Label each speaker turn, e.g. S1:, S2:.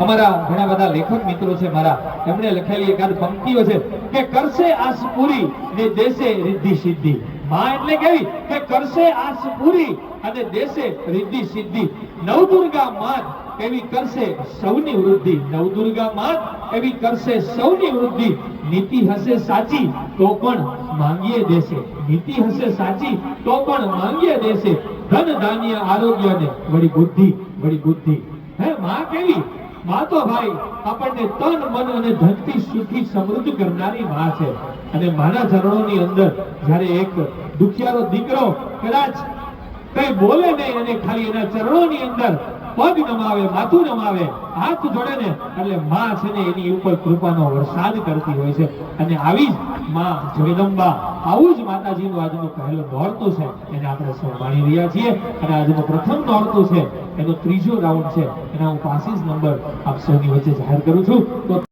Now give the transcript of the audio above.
S1: અમારા ઘણા બધા લેખક મિત્રો છે મારા. એમણે લખેલી એકાદ પંક્તિઓ છે કે કરશે આસ પૂરી ને દેશે રિદ્ધિ સિદ્ધિ. માં એટલે કેવી? કે કરશે આસ પૂરી અને દેશે રિદ્ધિ સિદ્ધિ. નવદુર્ગા માત એવી કરશે સૌની વૃદ્ધિ. નવદુર્ગા માત એવી કરશે સૌની વૃદ્ધિ. નીતિ હશે સાચી તો પણ માંગીએ દેશે. નીતિ હશે સાચી તો પણ માંગીએ દેશે. ધન, ધાન્ય, આરોગ્ય ને વળી બુદ્ધિ વળી બુદ્ધિ. હે, માં કેવી? માં આપણને તન, મન અને ધનથી સુખી સમૃદ્ધ કરનારી માં છે. અને માના ચરણોની અંદર જ્યારે એક દુખિયારો દીકરો કદાચ કઈ બોલે નહીં અને ખાલી એના ચરણોની અંદર પગ નમાવે, માથું નમાવે, હાથ જોડે ને, એટલે માં છે ને એની ઉપર કૃપાનો વરસાદ કરતી હોય છે. અને આવી જ માં જગદંબા, આવું જ માતાજીનું આજનું પહેલું નોરતું છે. એને આપણે સૌ રહ્યા છીએ. અને આજનું પ્રથમ નોરતું છે. એનો ત્રીજો રાઉન્ડ છે. એના હું પાસીસ નંબર આપ સૌની વચ્ચે જાહેર કરું છું. તો